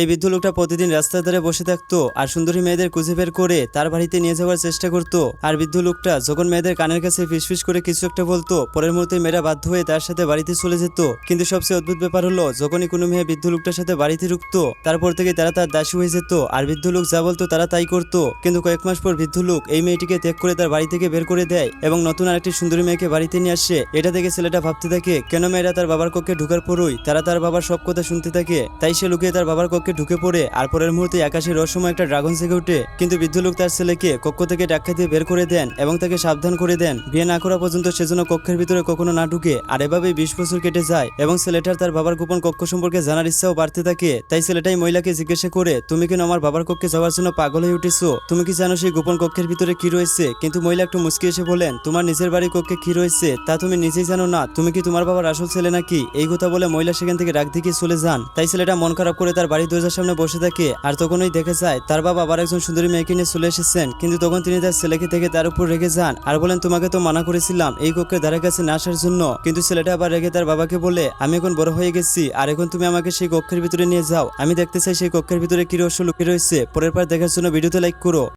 এই বৃদ্ধ লোকটা প্রতিদিন রাস্তার ধারে বসে থাকতো আর সুন্দরী মেয়েদের খুঁজে বের করে তার বাড়িতে নিয়ে যাওয়ার চেষ্টা করতো। আর বৃদ্ধ লোকটা যখন মেয়েদের কানের কাছে ফিসফিস করে কিছু একটা বলতো, পরের মুহূর্তে মেয়েরা বাধ্য হয়ে তার সাথে বাড়িতে চলে যেত। কিন্তু সবচেয়ে অদ্ভুত ব্যাপার হলো, যখনই কোনো মেয়ে বৃদ্ধ লোকটার সাথে বাড়িতে ঢুকতো, তারপর থেকে তারা তার দাসী হয়ে যেত। আর বৃদ্ধ লোক যা বলতো তারা তাই করতো। কিন্তু কয়েক মাস পর বৃদ্ধ লোক এই মেয়েটিকে ত্যাগ করে তার বাড়ি থেকে বের করে দেয় এবং নতুন আরেকটি সুন্দরী মেয়েকে বাড়িতে নিয়ে আসে। এটা দেখে ছেলেটা ভাবতে থাকে, কেন মেয়েরা তার বাবার কক্ষে ঢুকার পরই তারা তার বাবার সব কথা শুনতে থাকে। তাই সে লুকিয়ে তার বাবার কক্ষে ঢুকে পড়ে। আর পরের মুহূর্তে আকাশে রহস্যময় একটা ড্রাগন জেগে ওঠে। কিন্তু বৃদ্ধ লোক তার ছেলেকে কক্ষ থেকে ডাক্কা দিয়ে বের করে দেন এবং তাকে সাবধান করে দেন। বিয়ে না করা পর্যন্ত সেজন্য কক্ষের ভিতরে কখনো না ঢুকে। আর এভাবেই বিশ বছর কেটে যায় এবং ছেলেটার তার বাবার গোপন কক্ষ সম্পর্কে জানার ইচ্ছাও বাড়তে থাকে। তাই ছেলেটাই মহিলাকে জিজ্ঞাসা করে, তুমি কেন আমার বাবার কক্ষে যাওয়ার জন্য পাগল হয়ে উঠেছো? তুমি কি জানো সেই গোপন কক্ষের ভিতরে কি রয়েছে? কিন্তু মহিলা একটু মুচকি এসে বলেন, তোমার নিজের বাড়ির কক্ষে কি রয়েছে? তা তুমি নিজেই জানো না। তুমি কি তোমার বাবার আসল ছেলে নাকি? এই কথা বলে মহিলা সেখান থেকে রাগ দিকে চলে যান। তাই ছেলেটা মন খারাপ করে তার বাড়ির দরজার সামনে বসে থাকে আর তখনই দেখে যায় তার বাবা আবার একজন সুন্দরী মেয়েকে নিয়ে চলে এসেছেন। কিন্তু তখন তিনি তার ছেলেকে থেকে তার উপর রেখে যান আর বলেন, তোমাকে তো মানা করেছিলাম এই কক্ষের ধারে কাছে না আসার জন্য। কিন্তু ছেলেটা আবার রেখে তার বাবাকে বলে, আমি এখন বড় হয়ে গেছি আর এখন তুমি আমাকে সেই কক্ষের ভিতরে নিয়ে যাও। আমি দেখতে চাই সেই কক্ষের ভিতরে কি রহস্য লুকিয়ে রয়েছে। পরের পর দেখার জন্য ভিডিওতে লাইক করো।